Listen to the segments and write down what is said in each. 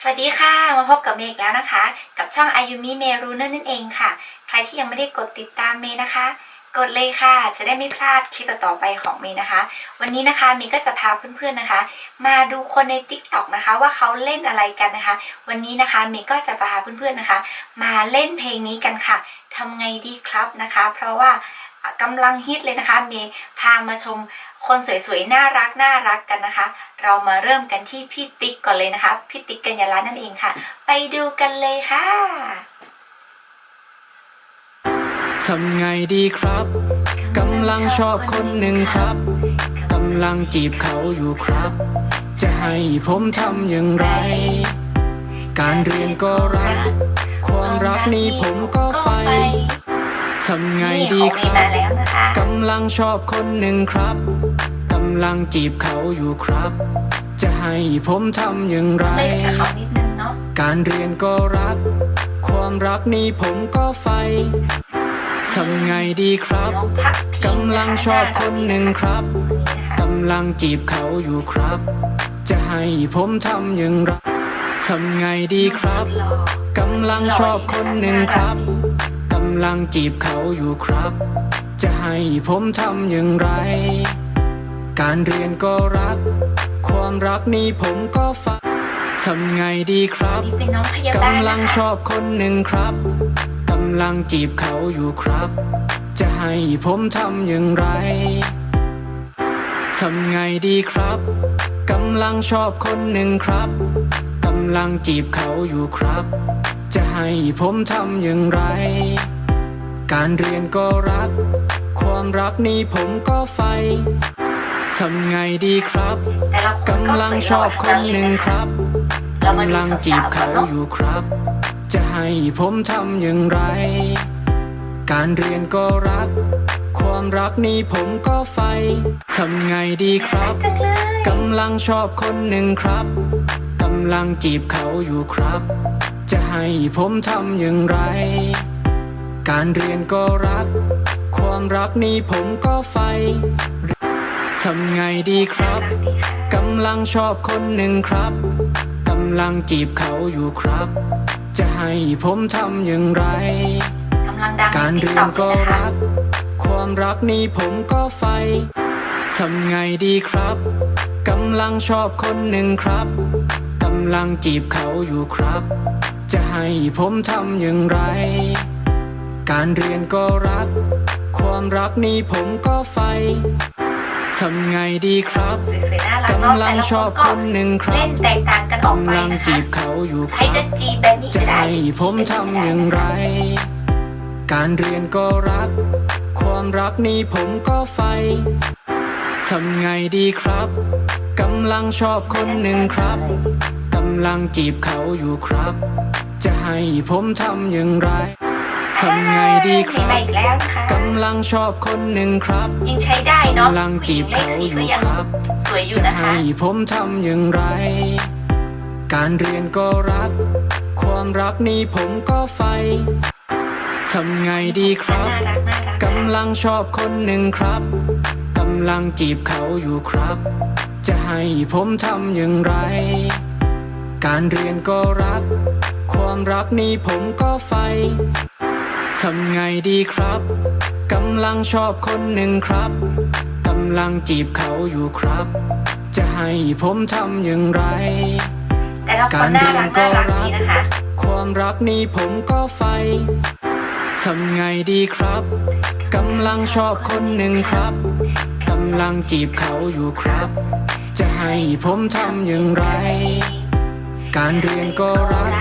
สวัสดีค่ะ มาพบกับเมย์อีกแล้วนะคะ กับช่องอายุมิเมรูนั่นเองค่ะ ใครที่ยังไม่ได้กดติดตามเมย์นะคะ กดเลยค่ะ จะได้ไม่พลาดคลิปต่อไปของเมย์นะคะ วันนี้นะคะเมย์ก็จะพาเพื่อนๆนะคะ มาดูคนใน t ิ k t o k นะคะ ว่าเขาเล่นอะไรกันนะคะ วันนี้นะคะเมย์ก็จะพาเพื่อนๆนะคะ มาเล่นเพลงนี้กันค่ะทำไงดีครับนะคะ เพราะว่า กำลังฮิตเลยนะคะเมย์พามาชมคนสวยๆ น่ารักน่ารักกันนะคะ เรามาเริ่มกันที่พี่ติ๊กก่อนเลยนะคะ พี่ติ๊กกัญญาลัตน์นั่นเองค่ะ ไปดูกันเลยค่ะ ทำไงดีครับ กำลังชอบคนหนึ่งครับ กำลังจีบเขาอยู่ครับ จะให้ผมทำอย่างไร การเรียนก็รัก ความรักนี้ผมก็ใฝ่ ทำไงดีคนี่รัของบเมย์มาแล้วนะคะกำลังชอบคนหนึ่งครับกำลังจีบเขาอยู่ครับ จะให้ผมทำอย่างไรเล่นกับเขานิดนึงเนาะการเรียนก็รัก ความรักนี้ผมก็ใฝ่ทำไงดีครับน้องพักพิงกำลังชอบคนหนึ่งครับกำลังจีบเขาอยู่ครับ จะให้ผมทำอย่างไรทำไงดีครับสุดหล่อกำลังชอบคนหนึ่งครับกำลังจีบเขาอยู่ครับ จะให้ผมทำอย่างไร การเรียนก็รัก ความรักนี้ผมก็ใฝ่ทำไงดีครับนี่เป็นน้องพยาบาลกำลังนะคะชอบคนหนึ่งครับกำลังจีบเขาอยู่ครับ จะให้ผมทำอย่างไรทำไงดีครับกำลังชอบคนหนึ่งครับกำลังจีบเขาอยู่ครับ จะให้ผมทำอย่างไร การเรียนก็รัก ความรักนี้ผมก็ใฝ่ทำไงดีครับกำลังชอบคนหนึ่งครับกำลังจีบเขาอยู่ครับ จะให้ผมทำอย่างไร การเรียนก็รัก ความรักนี้ผมก็ใฝ่ทำไงดีครับกำลังชอบคนหนึ่งครับกำลังจีบเขาอยู่ครับ จะให้ผมทำอย่างไร การเรียนก็รัก ความรักนี้ผมก็ใฝ่ทำไงดีครับดีค่ะกำลังชอบคนหนึ่งครับ กำลังจีบเขาอยู่ครับ จะให้ผมทำอย่างไร กำลังดังการในเรียน TikTok ก็เลยนะคะ รัก ความรักนี้ผมก็ใฝ่ทำไงดีครับ กำลังชอบคนหนึ่งครับ กำลังจีบเขาอยู่ครับ จะให้ผมทำอย่างไร การเรียนก็รัก ความรักนี้ผมก็ใฝ่ทำไงดีครับสวยๆน่ารักเนาะกำลังชอบคนหนึ่งครับเล่นแตกต่างกันออกไปกำลังนะจีคะบเขาอยู่คใครรัจะบ จีบแบบนี้จะก็ได้ให้ผมทำอย่างไร การเรียนก็รัก ความรักนี้ผมก็ใฝ่ทำไงดีครับกำลังชอบคนหนึ่งครับกำลังจีบเขาอยู่ครับ จะให้ผมทำอย่างไร ทำไงดีคมีรัมาบ อีกแล้วนะคะกำลังชอบคนหนึ่งครับยังใช้ได้เนาะกำลังจีบเลขเขาสี่อยู่ก็ยังครับ สวยอยู่จะนะคะ ให้ผมทำอย่างไร การเรียนก็รัก ความรักนี้ผมก็ใฝ่ทำไงดีครับ น่ารักน่ารักกำลังชอบคนหนึ่งครับ กำลังจีบเขาอยู่ครับ จะให้ผมทำอย่างไร การเรียนก็รัก ความรักนี้ผมก็ใฝ่ ทำไงดีครับ กำลังชอบคนหนึ่งครับ กำลังจีบเขาอยู่ครับ จะให้ผมทำอย่างไร แต่ละคนน่ารักน่ารักดีนะคะ ความรักนี้ผมก็ใฝ่ทำไงดีครับ กำลังชอบคนหนึ่งครับ กำลังจีบเขาอยู่ครับ จะให้ผมทำอย่างไร การเรียนก็รัก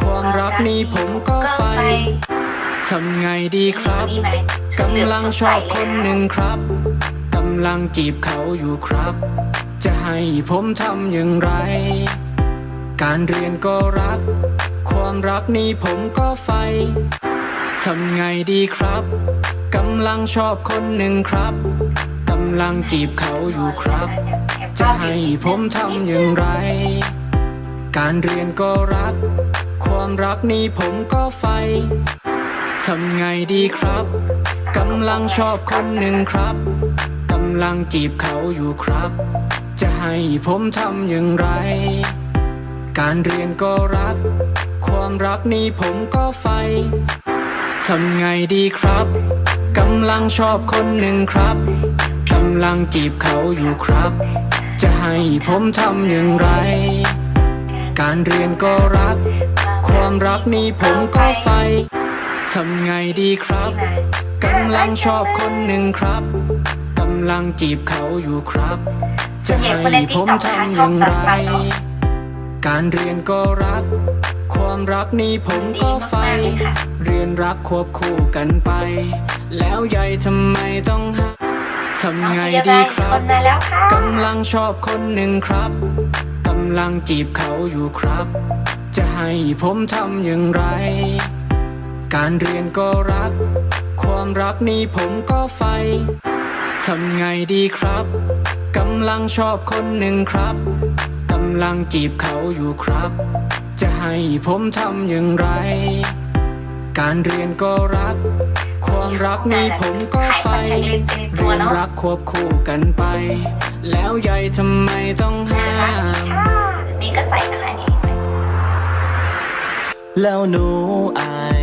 ความรักนี้ผมก็ใฝ่ ทำไงดีครับกำลังชอบคนหนึ่งครับกำลังจีบเขาอยู่ครับ จะให้ผมทำอย่างไร การเรียนก็รัก ความรักนี้ผมก็ใฝ่ทำไงดีครับกำลังชอบคนหนึ่งครับกำลังจีบเขาอยู่ครับ จะให้ผมทำอย่างไร การเรียนก็รัก ความรักนี้ผมก็ใฝ่ ทำไงดีครับ กำลังชอบคนหนึ่งครับ กำลังจีบเขาอยู่ครับ จะให้ผมทำอย่างไร การเรียนก็รัก ความรักนี้ผมก็ใฝ่ทำไงดีครับ กำลังชอบคนหนึ่งครับ กำลังจีบเขาอยู่ครับ จะให้ผมทำอย่างไร การเรียนก็รัก ความรักนี้ผมก็ใฝ่ ทำไงดีครับ กำลังชอบคนหนึ่งครับ กำลังจีบเขาอยู่ครับ จะให้ผมทำอย่างไร การเรียนก็รัก ความรักนี้ผมก็ใฝ่เรียนรักควบคู่กันไป แล้วใหญ่ทำไมต้องหาทำไงดีครับคนมาแล้วค่ะกำลังชอบคนหนึ่งครับ กำลังจีบเขาอยู่ครับ จะให้ผมทำอย่างไร การเรียนก็รัก ความรักนี้ผมก็ใฝ่ทำไงดีครับ กำลังชอบคนหนึ่งครับ กำลังจีบเขาอยู่ครับ จะให้ผมทำอย่างไร การเรียนก็รัก ความรักนี้ผมก็ใฝ่เรียนรักควบคู่กันไป แล้วใหญ่ทำไมต้องห้ามค่ะมีก็ใส่นะคะนี่เห็นไหมแล้วหนูอายุเท่าไหร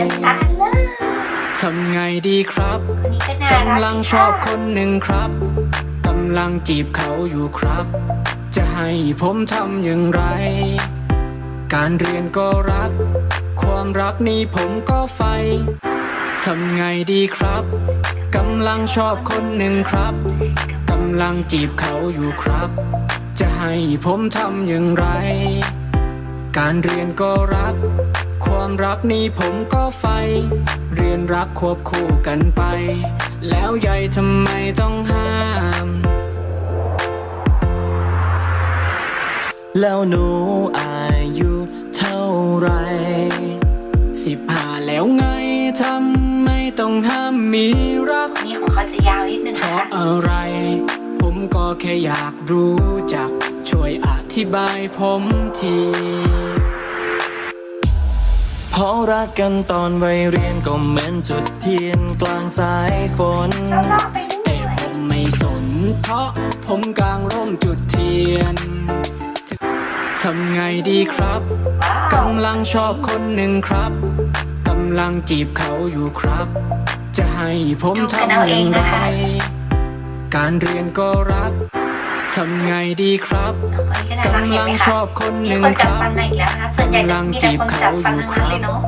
สีน้ำตาเลยทำไงดีครับ คนนี้ก็น่ารักกำลังชอบคนหนึ่งครับ กำลังจีบเขาอยู่ครับ จะให้ผมทำอย่างไร การเรียนก็รัก ความรักนี้ผมก็ใฝ่ทำไงดีครับ กำลังชอบคนหนึ่งครับ กำลังจีบเขาอยู่ครับ จะให้ผมทำอย่างไร การเรียนก็รัก ความรักนี้ผมก็ใฝ่เรียนรักควบคู่กันไป แล้วใหญ่ทำไมต้องห้าม แล้วหนูอายุเท่าไหรสิบห้าแล้วไงทำไมต้องห้ามมีรัก นี่ของเขาจะยาวนิดนึงเพนะราะคะ อะไร ผมก็แค่อยากรู้จัก ช่วยอธิบายผมที เพราะรักกันตอนวัยเรียนก็เหมือนจุดเทียนกลางสายฝนแต่ผมไม่สนเพราะผมกลางร่มจุดเทียน ทำไงดีครับกำลังชอบคนหนึ่งครับกำลังจีบเขาอยู่ครับ จะให้ผมทำอย่างไรการเรียนก็รักทำไงดีครับ ก็น่ารักเห็นกำลัไหมงคะชอบคนหมีนึ่งคนคจับรับฟันมาอีกแล้วนะคะส่วนใหญ่จะมีแต่คนจับฟันทั้งนั้นเลยเนาะ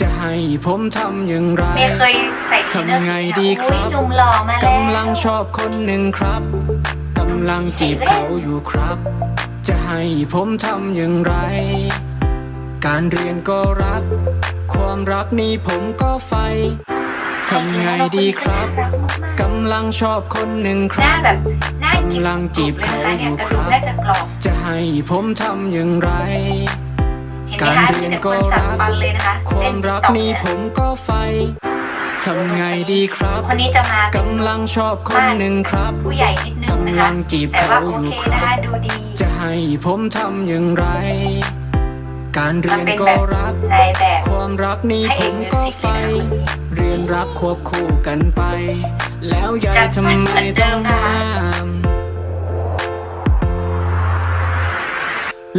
จะให้ผมทำอย่างไรเมย์เคยใส่เทรนเนอร์ทำไงสีดีขาวครับอุ้ยหนุ่มหล่อมาแล้วกำลังชอบคนหนึ่งครับกำลังจีบเขาอยู่ครับ จะให้ผมทำอย่างไร การเรียนก็รัก ความรักนี้ผมก็ใฝ่ทำไงดีครับกำลังชอบคนหนึ่งคหน้ารับ แบบหน้ากิบกำลังจีบเลยนะคะเนี่ยเขาอยู่กระดูกครับน่าจะกรอบจะให้ผมทำอย่างไรเห็นไหมคะมีแต่คนจับฟันเลยนะคะควาเล่มนรักต่อนี้นะผมก็ใฝ่ทำไงดีครับ คนนี้จะมาเป็นกำลังชอบคนหนึ่งครับ ผู้ใหญ่นิดนึงนะกำคะลังจีบแต่เขาว่าโออยู่เคคนะรัคะบดูดีจะให้ผมทำอย่างไร การเรียนก็รักในแบบความรักนี้ให้ผเอกมมิวก็สิกใฝ่ เลยนะคะเรียนรักควบคู่กันไป แล้วยายจัดทำไมเหมือนเดิต้องมค่ะห้าม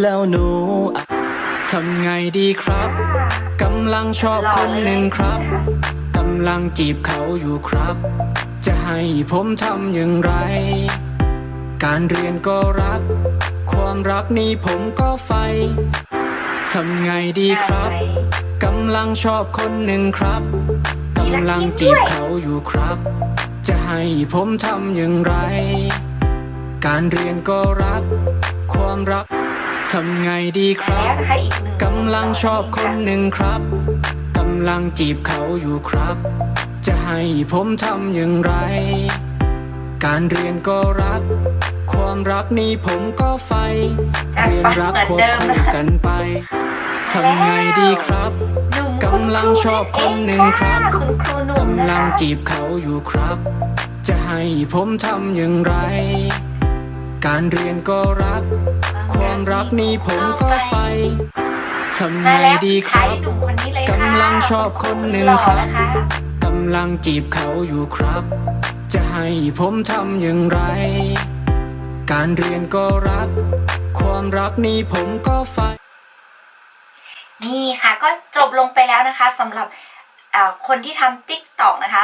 แล้วหนูอาทำไงดีครับ กำลังชอบคนหนึ่งครับ กำลังจีบเขาอยู่ครับ จะให้ผมทำอย่างไร การเรียนก็รัก ความรักนี้ผมก็ใฝ่ทำไงดีครับ กำลังชอบคนหนึ่งครับกำลังจีบเขาอยู่ครับ จะให้ผมทำอย่างไร การเรียนก็รัก ความรักทำไงดีครับกำลังชอบคนหนึ่งครับกำลังจีบเขาอยู่ครับ จะให้ผมทำอย่างไร การเรียนก็รัก ความรักนี้ผมก็ใฝ่จัดเรียนรักเหมือนควบเดิมคู่นะคะกันไปทำไงดีครับ กำลังชอบคนหนึ่งครับคุณครูหนุ่มกำนะลังคะจีบเขาอยู่ครับ จะให้ผมทำอย่างไร การเรียนก็รัก ความรักนี้ผมก็ใฝ่ทำไงมาแล้วดีคถ่ายรับหนุ่มคนนี้เลยค่ะกำลังชอบคนหนึ่งล่อครับนะคะกำลังจีบเขาอยู่ครับ จะให้ผมทำอย่างไร การเรียนก็รัก ความความรักนี้ผมก็ใฝ่ นี่ค่ะก็จบลงไปแล้วนะคะสำหรับคนที่ทำติ๊กตอกนะคะ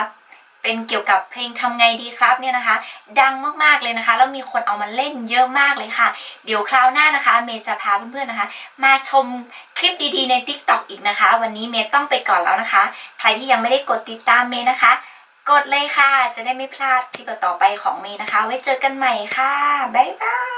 เป็นเกี่ยวกับเพลงทำไงดีครับเนี่ยนะคะ ดังมากๆเลยนะคะแล้วมีคนเอามาเล่นเยอะมากเลยค่ะ เดี๋ยวคราวหน้านะคะ เมย์จะพาเพื่อนๆนะคะ มาชมคลิปดีๆใน t ิ k t o k อีกนะคะ วันนี้เมย์ต้องไปก่อนแล้วนะคะ ใครที่ยังไม่ได้กดติดตามเมย์นะคะ กดเลยค่ะ จะได้ไม่พลาดคลิปต่อไปของเมย์นะคะ ไว้เจอกันใหม่ค่ะบ๊ายบาย